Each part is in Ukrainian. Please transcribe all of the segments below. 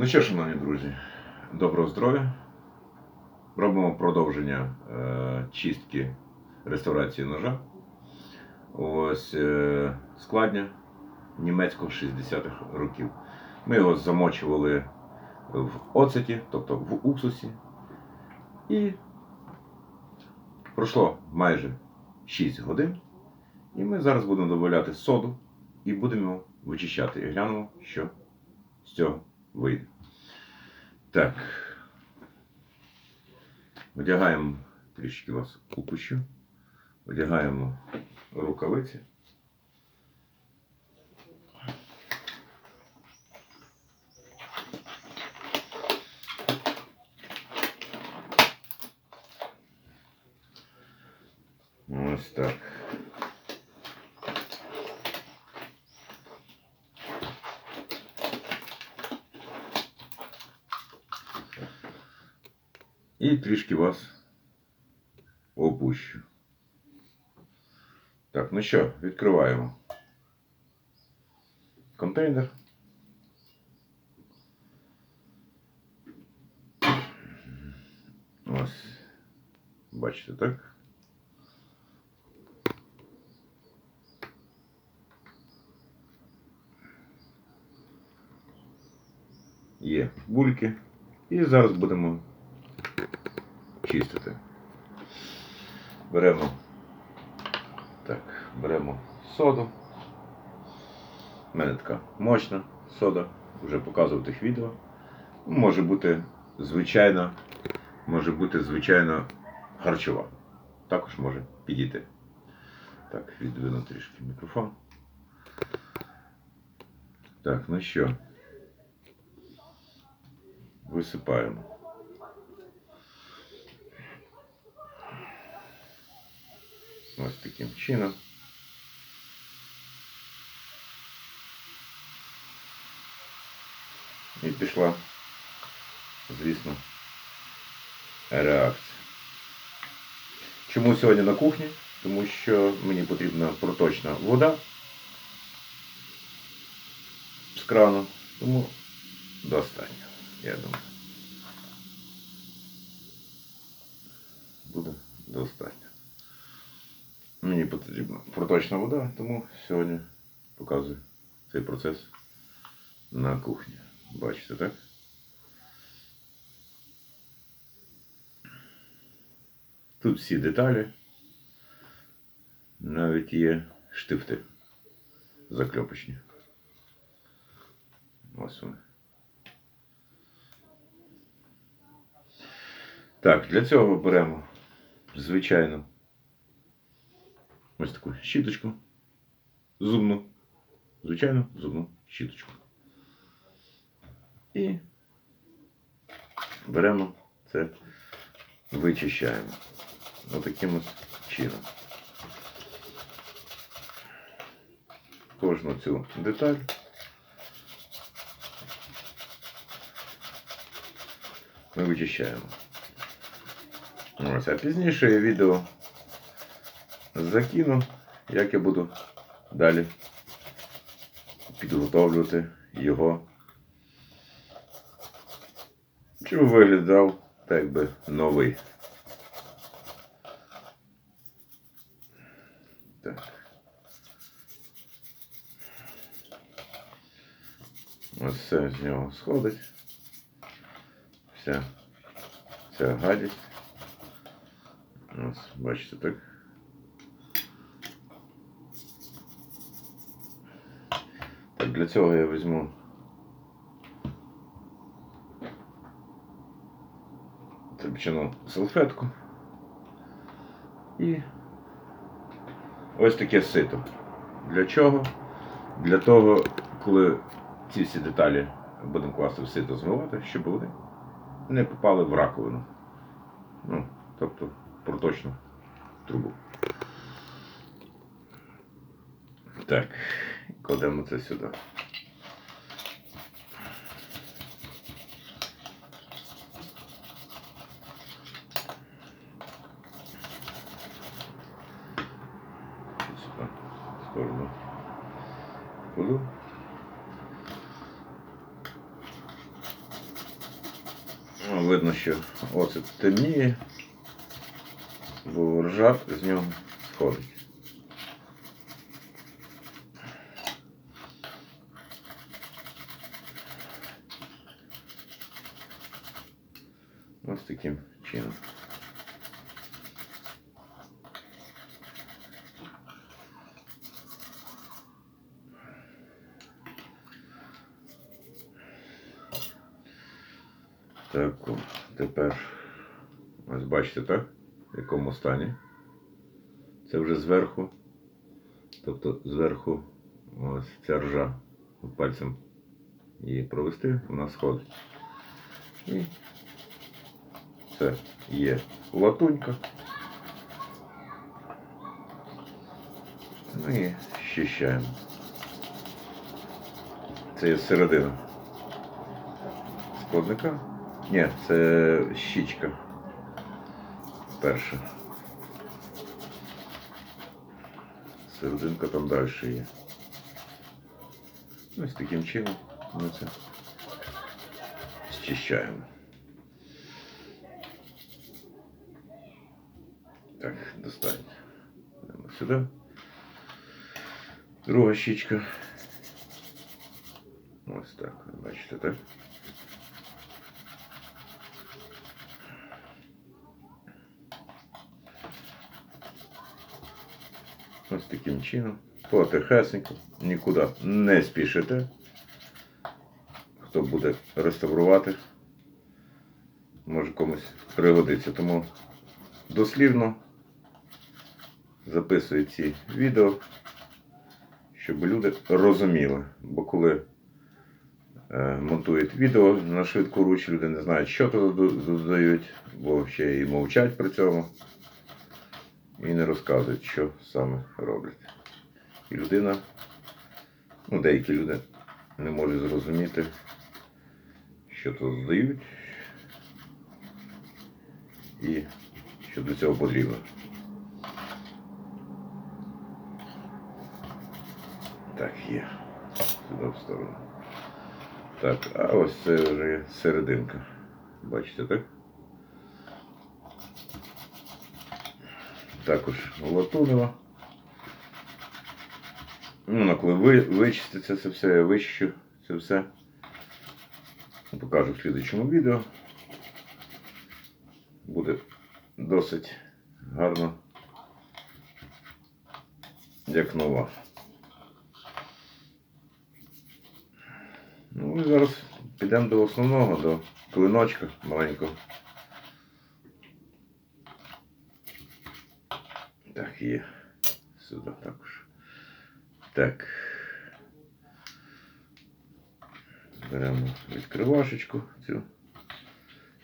Ну що, шановні друзі, доброго здоров'я. Робимо продовження е, чистки реставрації ножа. Ось е, складня німецького 60-х років. Ми його замочували в оцеті, тобто в уксусі. І пройшло майже 6 годин. І ми зараз будемо додавати соду і будемо його вичищати. І глянемо, що з цього вийде. Так. Одягаємо трішки вас упущу. Одягаємо рукавиці. трішки вас опущу. Так, ну що, відкриваємо контейнер. Ось. Бачите, так? Є бульки. І зараз будемо чистити. Беремо так, беремо соду. У мене така мощна сода, вже показував тих відео. Може бути звичайна, може бути звичайно харчова. Також може підійти. Так, відвину трішки мікрофон. Так, ну що, висипаємо. Ось таким чином. І пішла, звісно, реакція. Чому сьогодні на кухні? Тому що мені потрібна проточна вода з крану, тому достатньо, я думаю. Буде достатньо. Мені потрібна проточна вода, тому сьогодні показую цей процес на кухні. Бачите, так? Тут всі деталі. Навіть є штифти закльопочні. Ось вони. Так, для цього беремо звичайно ось таку щіточку. Зубну. Звичайно, зубну щіточку. І беремо це, вичищаємо. Отаким от чином. Кожну цю деталь. Ми вичищаємо. Ось, а пізніше я відео закину, як я буду далі підготовлювати його. Щоб виглядав так би новий. Так. Ось все з нього сходить. Вся ця гадість. Ось, бачите, так. Так, для цього я візьму тряпчану салфетку і ось таке сито. Для чого? Для того, коли ці всі деталі будемо класти в сито змивати, щоб вони не попали в раковину. Ну, тобто проточну трубу. Так, кладемо це сюди. Сторону. Кладу. О, Видно, що оцет темніє, бо ржа з нього сходить. Ось таким чином. Так, тепер ось бачите, так? В якому стані. Це вже зверху. Тобто зверху ось ця ржа пальцем її провести, вона сходить. І це є латунька. Ну і щищаємо. Це є середина складника. Ні, це щічка. Перша. Серединка там далі є. Ось таким чином ми це зчищаємо. Так, достатньо. Йдемо Сюди. Друга щічка. Ось так, ви бачите, так? Таким чином. Потихесенько, нікуди не спішите. Хто буде реставрувати, може комусь пригодиться. Тому дослівно записую ці відео, щоб люди розуміли. Бо коли е, монтують відео на швидку руч, люди не знають, що туди додають, бо ще і мовчать при цьому і не розказують, що саме роблять. І людина, ну деякі люди не можуть зрозуміти, що тут здають і що до цього потрібно. Так, є. Сюди в сторону. Так, а ось це вже серединка. Бачите, так? Також латунева. Ну, коли ви, вичиститься це все, я вичищу це все. Покажу в слідчому відео. Буде досить гарно, як нова. Ну і зараз підемо до основного, до клиночка маленького. Так, є. Сюди також. Так. Беремо відкривашечку цю.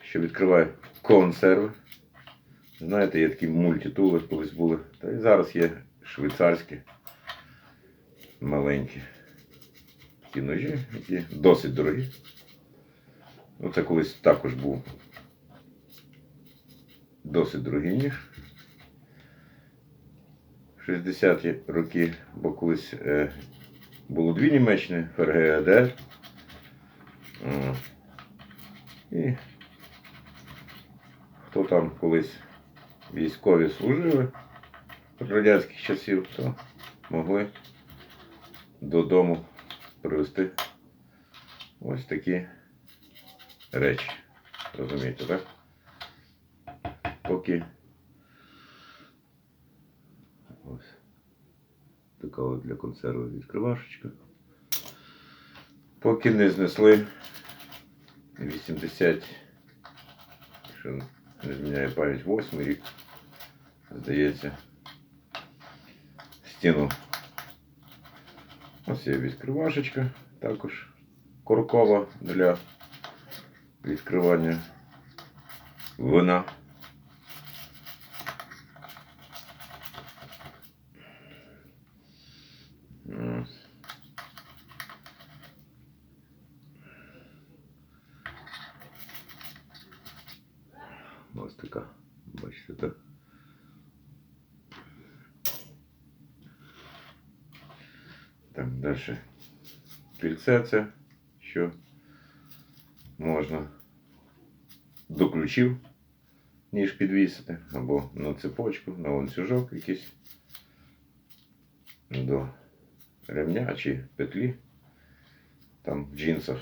Що відкриває консерви. Знаєте, є такі мультитули колись були. Та і зараз є швейцарські маленькі. Такі ножі, які досить дорогі. Ну, це колись також був досить дорогий ніж. 60-ті роки, бо колись е, було дві Німеччини, ФРГД. Е, і хто там колись військові служили від радянських часів, то могли додому привезти ось такі речі. Розумієте, так? Поки Ось. Така от для консерви відкривашечка. Поки не знесли 80, якщо не зміняє пам'ять 8 рік, здається, стіну. Ось є відкривашечка, також коркова для відкривання вина. Ось така, бачите, так? Так, далі. Кільце це, що можна до ключів, ніж підвісити, або на цепочку, на ланцюжок якийсь до ремня чи петлі. Там в джинсах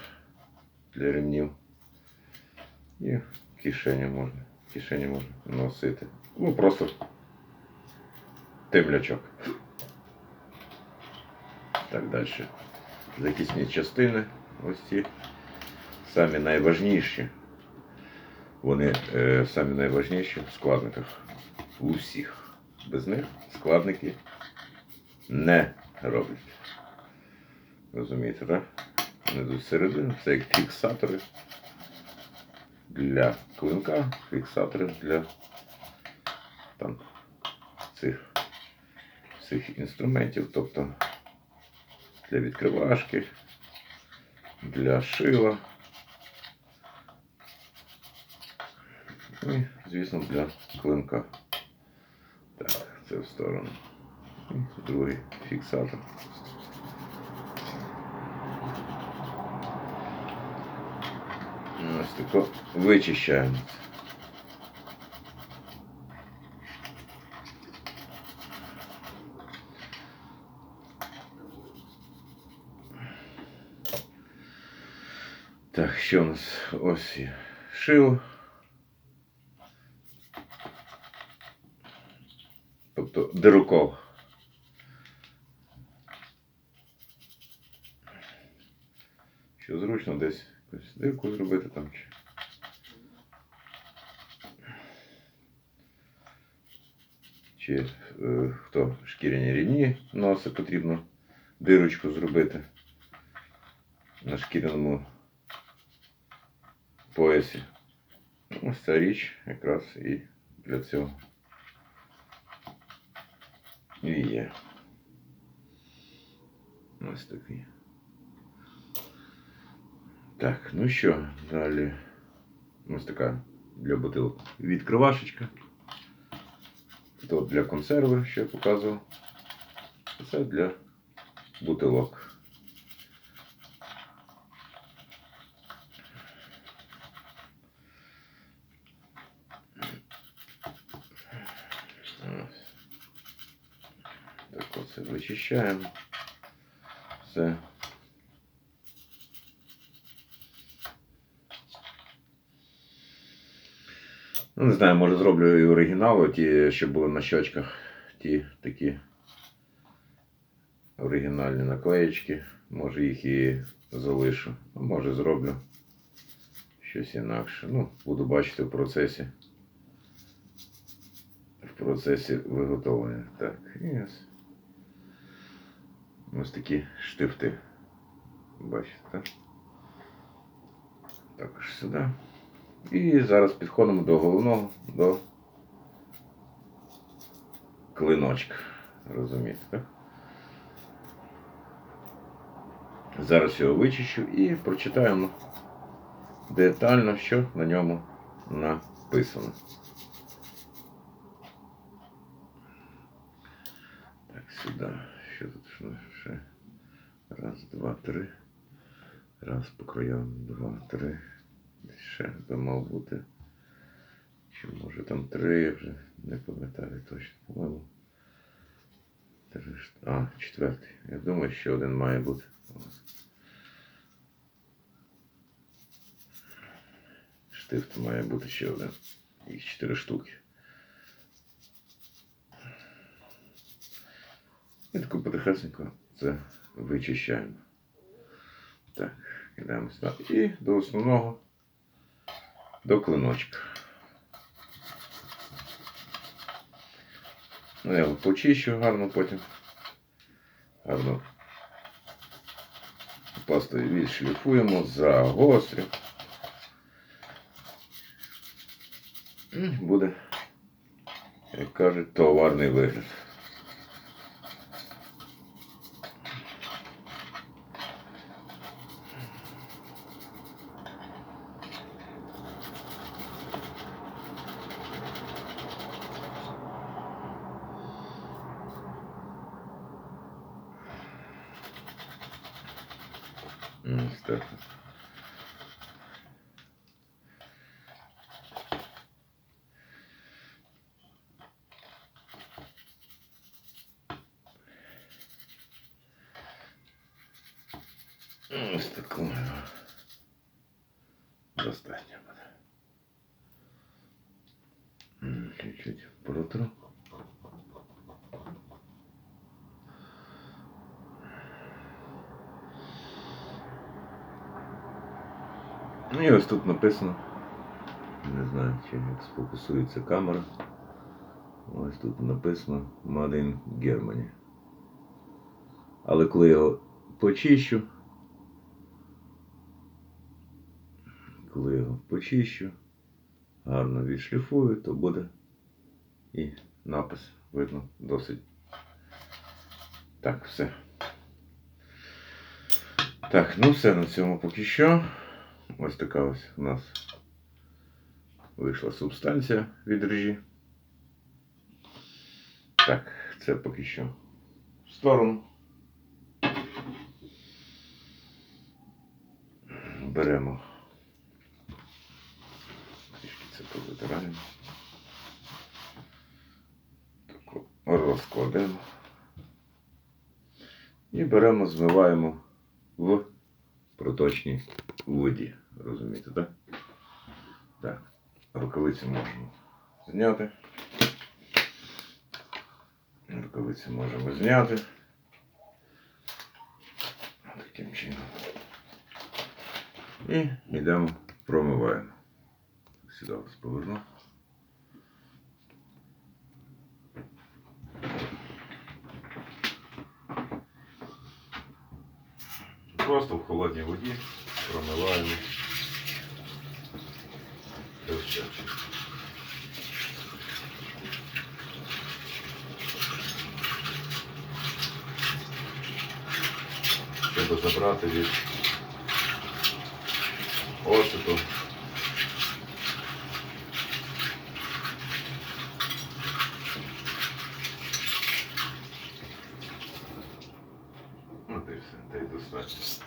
для ремнів. І кишені можна. Кишені можна носити. Ну просто темлячок. Так далі. Захисні частини. Ось ці самі найважніші. Вони е, самі найважніші в складниках. У всіх. Без них складники не роблять. Розумієте, так? Вони йдуть всередину. Це як фіксатори для клинка, фіксатори для там, цих, цих інструментів, тобто для відкривашки, для шила. І, звісно, для клинка. Так, це в сторону. І другий фіксатор. Ось тако вичищаємо. Так, що у нас ось є шило. Тобто дирокол. Що зручно десь якусь дирку зробити там чи. Чи е, хто шкіряні рівні носи потрібно дирочку зробити на шкіряному поясі. Ну, Ось ця річ якраз і для цього і є. Ось такий. Так, ну що, далі ось така для бутилок відкривашечка. Тут для консерви, що я показував. Це для бутилок. Ось. Так оце вичищаємо. Все. Ну, не знаю, може зроблю і оригінали, ті, що були на щочках. Ті такі оригінальні наклеєчки. Може їх і залишу. А може зроблю щось інакше. Ну, буду бачити в процесі. В процесі виготовлення. Так, і ось. Ось такі штифти. Бачите, так? Також сюди. І зараз підходимо до головного, до клиночка. Розумієте, так? Зараз його вичищу і прочитаємо детально, що на ньому написано. Так, сюди. Що тут ще? Раз, два, три. Раз по краям, два, три. Ще би мав бути. Чи може там три, вже не пам'ятаю точно, по-моєму. А, четвертий. Я думаю, ще один має бути. Штифт має бути ще один. Їх чотири штуки. І таку потихесенько це вичищаємо. Так, кидаємо. І до основного до клиночка. Ну, я почищу гарно потім. Гарно пастою відшліфуємо, загострю. Буде, як кажуть, товарний вигляд. Ось ну, так. Ось такого достатньо буде. Чуть-чуть протру. Ну і ось тут написано. Не знаю, чи як сфокусується камера. Ось тут написано Made in. Але коли його почищу, коли його почищу, гарно відшліфую, то буде і напис видно досить. Так, все. Так, ну все на цьому поки що. Ось така ось у нас вийшла субстанція від режі. Так, це поки що в сторону. Беремо. Трішки це повитираємо. Таку розкладемо. І беремо, змиваємо в проточній воді. Розумієте, так? Так. Рукавиці можемо зняти. Рукавиці можемо зняти. Таким чином. І йдемо промиваємо. Сюди вас поверну. Просто в холодній воді промиваємо. Все. Щоб забрати від осипу. Ну, та й все, та й достатньо.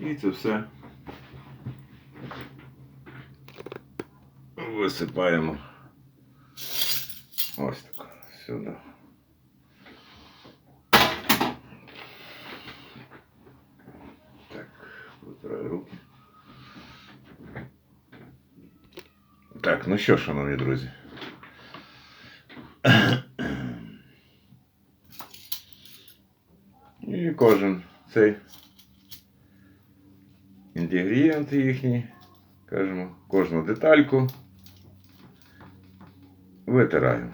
І це все висипаємо ось так сюди. Так, витираю руки. Так, ну що, шановні друзі. І кожен цей інгредієнти їхні, кажемо, кожну детальку витираємо.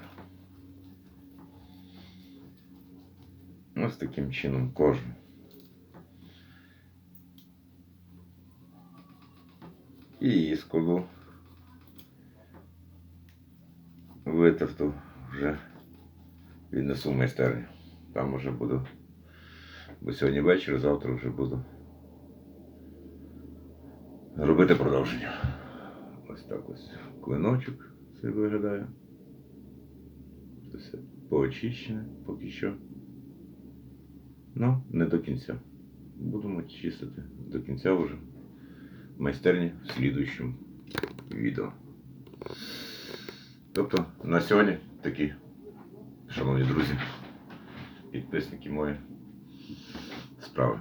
Ось таким чином кожну. І її складу витерту вже віднесу в майстерню. Там вже буду. Бо сьогодні вечір, завтра вже буду робити продовження. Ось так ось клиночок це виглядає. Поочищене поки що. Ну, не до кінця. Будемо чистити до кінця вже майстерні в слідуючому відео. Тобто на сьогодні такі, шановні друзі, підписники мої справи.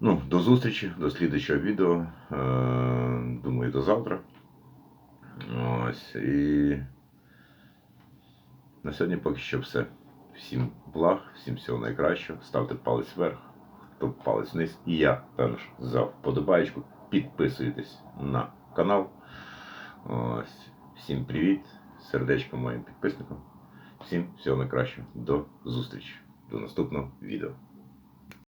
Ну, до зустрічі, до слідчого відео. Е, Думаю, до завтра. Ось. І на сьогодні поки що все. Всім благ, всім всього найкращого. Ставте палець вверх, хто палець вниз. І я, також за вподобаєчку. Підписуйтесь на канал. Ось. Всім привіт. Сердечко моїм підписникам. Всім всього найкращого. До зустрічі. До наступного відео.